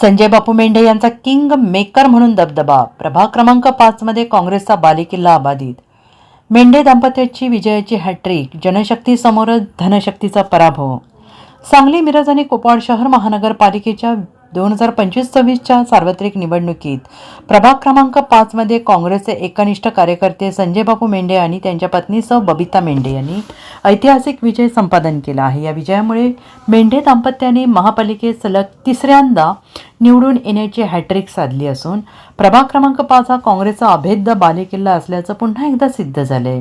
संजय बापू मेंढे यांचा king maker म्हणून दबदबा प्रभाग क्रमांक पाचमध्ये काँग्रेसचा बालेकिल्ला अबाधित. मेंढे दाम्पत्याची विजयाची हॅट्रिक जनशक्तीसमोर धनशक्तीचा पराभव. सांगली मिरज आणि कोपाड शहर महानगरपालिकेच्या दोन हजार पंचवीस सव्वीसच्या सार्वत्रिक निवडणुकीत प्रभाग क्रमांक पाचमध्ये काँग्रेसचे एकनिष्ठ कार्यकर्ते संजय बापू मेंढे आणि त्यांच्या पत्नीसह बबिता मेंढे यांनी ऐतिहासिक विजय संपादन केला आहे. या विजयामुळे मेंढे दाम्पत्याने महापालिकेत सलग तिसऱ्यांदा निवडून येण्याची हॅट्रिक साधली असून प्रभाग क्रमांक पाच हा काँग्रेसचा अभेद्य बालेकिल्ला असल्याचं पुन्हा एकदा सिद्ध झालंय.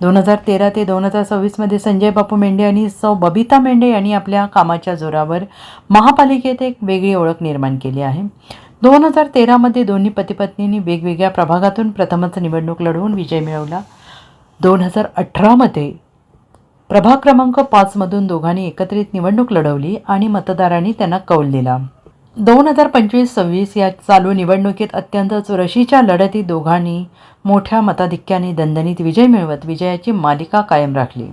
दोन हजार तेरा ते दोन हजार सव्वीसमध्ये संजय बापू मेंढे आणि सौ बबिता मेंढे यांनी आपल्या कामाच्या जोरावर महापालिकेत एक वेगळी ओळख निर्माण केली आहे. दोन हजार तेरामध्ये दोन्ही पतीपत्नींनी वेगवेगळ्या प्रभागातून प्रथमच निवडणूक लढवून विजय मिळवला. दोन हजार अठरामध्ये प्रभाग क्रमांक पाचमधून दोघांनी एकत्रित निवडणूक लढवली आणि मतदारांनी त्यांना कौल दिला. दोन हजार पंचवीस सव्वीस या चालू निवडणुकीत अत्यंत चुरशीच्या लढती दोघांनी मोठ्या मताधिक्याने दणदणीत विजय मिळवत विजयाची मालिका कायम राखली.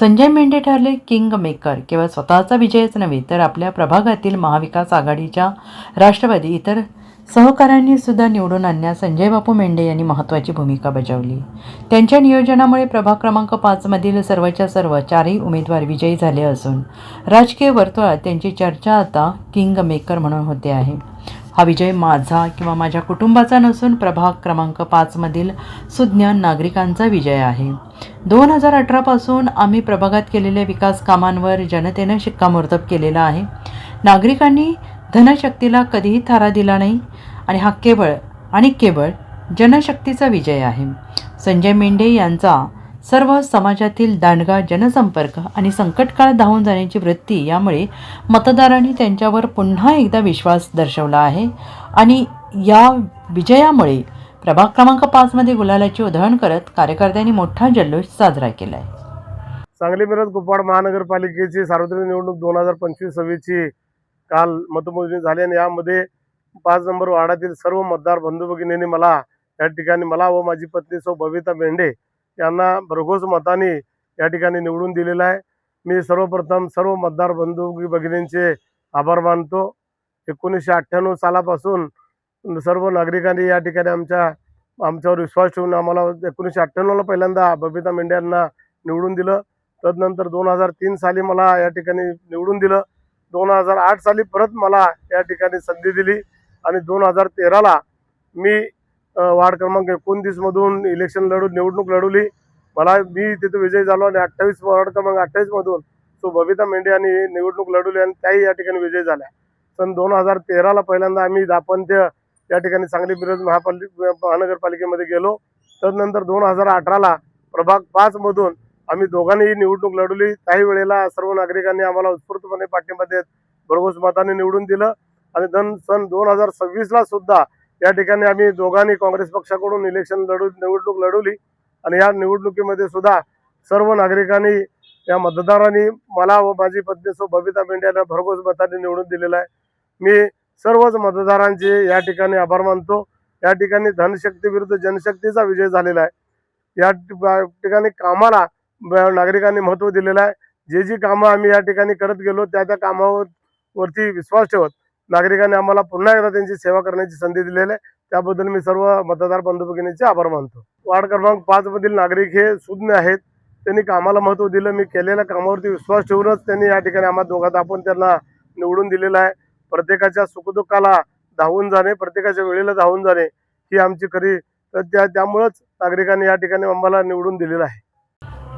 संजय मेंढे ठरले किंग मेकर. केवळ स्वतःचा विजयच नव्हे तर आपल्या प्रभागातील महाविकास आघाडीच्या राष्ट्रवादी इतर सहकाऱ्यांनी सुद्धा निवडून आणण्यास संजय बापू मेंढे यांनी महत्त्वाची भूमिका बजावली. त्यांच्या नियोजनामुळे प्रभाग क्रमांक पाचमधील सर्वच्या सर्व चारही उमेदवार विजयी झाले असून राजकीय वर्तुळात त्यांची चर्चा आता किंग मेकर म्हणून होते आहे. हा विजय माझा किंवा माझ्या कुटुंबाचा नसून प्रभाग क्रमांक पाचमधील सुज्ञ नागरिकांचा विजय आहे. दोन हजार अठरापासून आम्ही प्रभागात केलेल्या विकास कामांवर जनतेनं शिक्कामोर्तब केलेला आहे. नागरिकांनी धनशक्तीला कधीही थारा दिला नाही आणि हा केवळ आणि केवळ जनशक्तीचा विजय आहे. संजय मेंढे यांचा सर्व समाजातील दांडगा जनसंपर्क आणि संकटकाळ धावून जाण्याची वृत्ती यामुळे मतदारांनी त्यांच्यावर पुन्हा एकदा विश्वास दर्शवला आहे आणि या विजयामुळे प्रभाग क्रमांक पाचमध्ये गुलालाची उधळण करत कार्यकर्त्यांनी मोठा जल्लोष साजरा केला आहे सांगली मिरज कुपवाड महानगरपालिकेची सार्वत्रिक निवडणूक दोन हजार पंचवीस सव्वीसची काल मतमोजणी झाली आणि यामध्ये पाच नंबर वार्डातील सर्व मतदार बंधू भगिनींनी मला या ठिकाणी मला व माझी पत्नी सौ बबिता मेंढे यांना भरघोस मताने या ठिकाणी निवडून दिलेलं आहे. मी सर्वप्रथम सर्व मतदार बंधू भगिनींचे आभार मानतो. एकोणीसशे अठ्ठ्याण्णव सालापासून सर्व नागरिकांनी या ठिकाणी आमच्या आमच्यावर विश्वास ठेवून आम्हाला एकोणीसशे अठ्ठ्याण्णवला पहिल्यांदा बबिता मेंढे यांना निवडून दिलं. तदनंतर दोन हजार तीन साली मला या ठिकाणी निवडून दिलं. दोन हजार आठ साली परत मला या ठिकाणी संधी दिली आणि दोन हजार तेराला मी वार्ड क्रमांक एकोणतीसमधून इलेक्शन लढून निवडणूक लढवली. मला मी तिथे विजयी झालो आणि अठ्ठावीस वार्ड क्रमांक अठ्ठावीसमधून सो बबिता मेंढे यांनी निवडणूक लढवली आणि त्याही या ठिकाणी विजयी झाल्या. सन दोन हजार तेराला पहिल्यांदा आम्ही दापंत्य या ठिकाणी सांगली मिरज महापालिका महानगरपालिकेमध्ये गेलो. तदनंतर दोन हजार अठराला प्रभाग पाचमधून आम्ही दोघांनीही निवडणूक लढवली. काही वेळेला सर्व नागरिकांनी आम्हाला उत्स्फूर्तपणे पाठिंबा देत भरघोस मताने निवडून दिलं. आणि दन सन दोन हजार सव्वीसला सुद्धा या ठिकाणी आम्ही दोघांनी काँग्रेस पक्षाकडून इलेक्शन लढू निवडणूक लढवली. आणि या निवडणुकीमध्ये सुद्धा सर्व नागरिकांनी या मतदारांनी मला व माझी पत्नी सो बबिता मेंढे यांना भरघोस मताने निवडून दिलेलं आहे. मी सर्वच मतदारांचे या ठिकाणी आभार मानतो. या ठिकाणी धनशक्ती विरुद्ध जनशक्तीचा विजय झालेला आहे. या ठिकाणी कामाला नागरिकांनी महत्त्व दिलेलं आहे. जे जी कामं आम्ही या ठिकाणी करत गेलो त्या त्या कामावर वरती विश्वास ठेवत नागरिकांनी आम्हाला पुन्हा एकदा त्यांची सेवा करण्याची संधी दिलेली आहे. त्याबद्दल मी सर्व मतदार बंधू भगिनींचे आभार मानतो. वार्ड क्रमांक पाच मधील नागरिक हे सुज्ञ आहेत. त्यांनी कामाला महत्त्व दिलं. मी केलेल्या कामावरती विश्वास ठेवूनच त्यांनी या ठिकाणी आम्हाला दोघात आपण त्यांना निवडून दिलेलं आहे. प्रत्येकाच्या सुखदुःखाला धावून जाणे प्रत्येकाच्या वेळेला धावून जाणे ही आमची खरी तर त्या त्यामुळंच नागरिकांनी या ठिकाणी आम्हाला निवडून दिलेलं आहे.